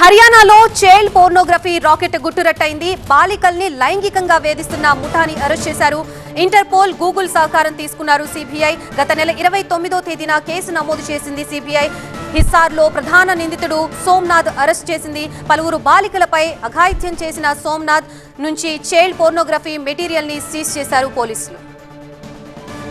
హర్యానాలో child pornography racket గుట్టురట్టయింది. బాలికల్ని లైంగికంగా వేధిస్తున్న ముఠాని అరెస్ట్ చేశారు. ఇంటర్పోల్ గూగుల్ సహకారం తీసుకున్నారు సిబిఐ. గత నెల ఇరవై తొమ్మిదో తేదీన కేసు నమోదు చేసింది సిబిఐ. హిస్సార్లో ప్రధాన నిందితుడు సోమ్నాథ్ అరెస్ట్ చేసింది. పలువురు బాలికలపై అఘాయిత్యం చేసిన సోమ్నాథ్ నుంచి చైల్డ్ పోర్నోగ్రఫీ మెటీరియల్ని సీజ్ చేశారు పోలీసులు.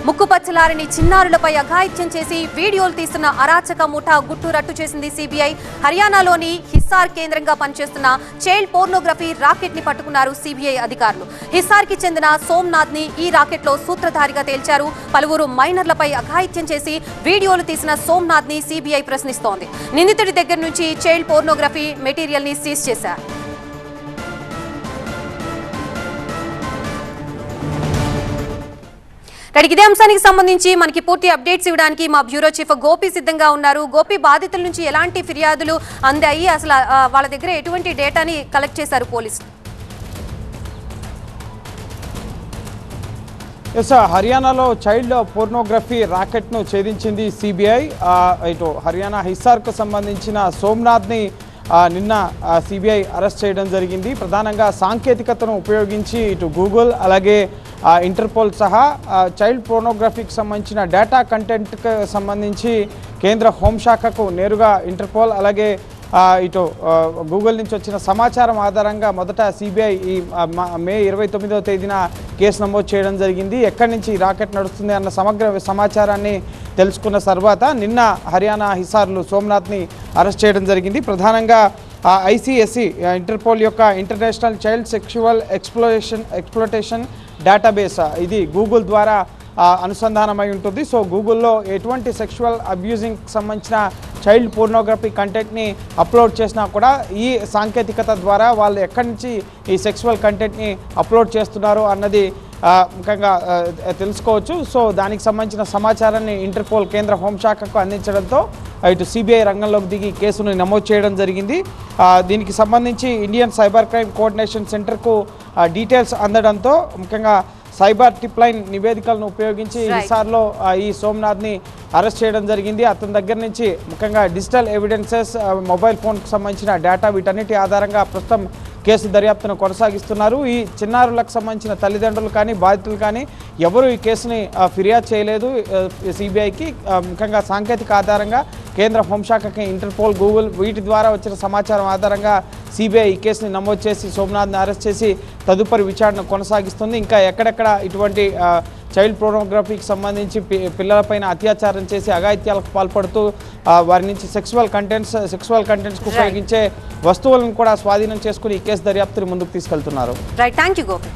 ముక్కుపచ్చలారిని చిన్నారులపై అఘాయిత్యం చేసి వీడియోలు తీస్తున్న అరాచక ముఠా గుట్టు రట్టు చేసింది సిబిఐ హర్యానాలోని హిస్సార్ కేంద్రంగా పనిచేస్తున్న చైల్డ్ పోర్నోగ్రఫీ రాకెట్ని పట్టుకున్నారు సిబిఐ అధికారులు. హిస్సార్కి చెందిన సోమ్నాథ్ని ఈ రాకెట్లో సూత్రధారిగా తేల్చారు. పలువురు మైనర్లపై అఘాయిత్యం చేసి వీడియోలు తీసిన సోమ్నాథ్ని సిబిఐ ప్రశ్నిస్తోంది. నిందితుడి దగ్గర నుంచి చైల్డ్ పోర్నోగ్రఫీ మెటీరియల్ని సీజ్ చేశారు. ఇక్కడికి ఇదే అంశానికి సంబంధించి మనకి పూర్తి అప్డేట్స్ ఇవ్వడానికి మా బ్యూరో చీఫ్ గోపి సిద్ధంగా ఉన్నారు. గోపి బాధితుల నుంచి ఎలాంటి ఫిర్యాదులు అందాయి? అసలు వాళ్ళ దగ్గర ఎటువంటి డేటాని కలెక్ట్ చేశారు పోలీసులు? ఎస్ హర్యానాలో చైల్డ్ పోర్నోగ్రఫీ ర్యాకెట్ను ఛేదించింది సిబిఐ. ఇటు హర్యానా హిస్సార్కు సంబంధించిన సోమ్నాథ్ని నిన్న సిబిఐ అరెస్ట్ చేయడం జరిగింది. ప్రధానంగా సాంకేతికతను ఉపయోగించి ఇటు గూగుల్ అలాగే ఇంటర్పోల్ సహా చైల్డ్ పోర్నోగ్రఫీకి సంబంధించిన డేటా కంటెంట్కి సంబంధించి కేంద్ర హోంశాఖకు నేరుగా ఇంటర్పోల్ అలాగే ఇటు గూగుల్ నుంచి వచ్చిన సమాచారం ఆధారంగా మొదట సిబిఐ ఈ మే ఇరవై తొమ్మిదవ తేదీన కేసు నమోదు చేయడం జరిగింది. ఎక్కడి నుంచి రాకెట్ నడుస్తుంది అన్న సమగ్ర సమాచారాన్ని తెలుసుకున్న తర్వాత నిన్న హర్యానా హిసార్లు సోమనాథ్ని అరెస్ట్ చేయడం జరిగింది. ప్రధానంగా ఐసిఎస్సి ఇంటర్పోల్ యొక్క international child sexual exploration exploitation database ఇది గూగుల్ ద్వారా అనుసంధానమై ఉంటుంది. సో గూగుల్లో ఎటువంటి సెక్షువల్ అబ్యూజింగ్ సంబంధించిన చైల్డ్ పోర్నోగ్రఫీ కంటెంట్ని అప్లోడ్ చేసినా కూడా ఈ సాంకేతికత ద్వారా వాళ్ళు ఎక్కడి నుంచి ఈ సెక్షువల్ కంటెంట్ని అప్లోడ్ చేస్తున్నారు అన్నది ముఖ్యంగా తెలుసుకోవచ్చు. సో దానికి సంబంధించిన సమాచారాన్ని ఇంటర్పోల్ కేంద్ర హోంశాఖకు అందించడంతో ఇటు సిబిఐ రంగంలోకి దిగి కేసును నమోదు చేయడం జరిగింది. దీనికి సంబంధించి ఇండియన్ సైబర్ క్రైమ్ కోఆర్డినేషన్ సెంటర్కు డీటెయిల్స్ అందడంతో ముఖ్యంగా సైబర్ టిప్ లైన్ నివేదికలను ఉపయోగించి ఆ, ఈ సోమనాథ్ని అరెస్ట్ చేయడం జరిగింది. అతని దగ్గర నుంచి ముఖ్యంగా డిజిటల్ ఎవిడెన్సెస్ మొబైల్ ఫోన్కి సంబంధించిన డేటా వీటన్నిటి ఆధారంగా ప్రస్తుతం కేసు దర్యాప్తును కొనసాగిస్తున్నారు. ఈ చిన్నారులకు సంబంధించిన తల్లిదండ్రులు కానీ బాధితులు కానీ ఎవరు ఈ కేసుని ఫిర్యాదు చేయలేదు. సిబిఐకి ముఖ్యంగా సాంకేతిక ఆధారంగా కేంద్ర హోంశాఖకి ఇంటర్పోల్ గూగుల్ వీటి ద్వారా వచ్చిన సమాచారం ఆధారంగా సిబిఐ ఈ కేసుని నమోదు చేసి సోమనాథ్ని అరెస్ట్ చేసి తదుపరి విచారణ కొనసాగిస్తుంది. ఇంకా ఎక్కడెక్కడ ఇటువంటి చైల్డ్ పోర్నోగ్రఫీకి సంబంధించి పిల్లలపైన అత్యాచారం చేసి అఘాయిత్యాలకు పాల్పడుతూ వారి నుంచి సెక్సువల్ కంటెంట్స్ సెక్సువల్ కంటెంట్స్కు ఉపయోగించే వస్తువులను కూడా స్వాధీనం చేసుకుని ఈ కేసు దర్యాప్తుని ముందుకు తీసుకెళ్తున్నారు. Right thank you Gopi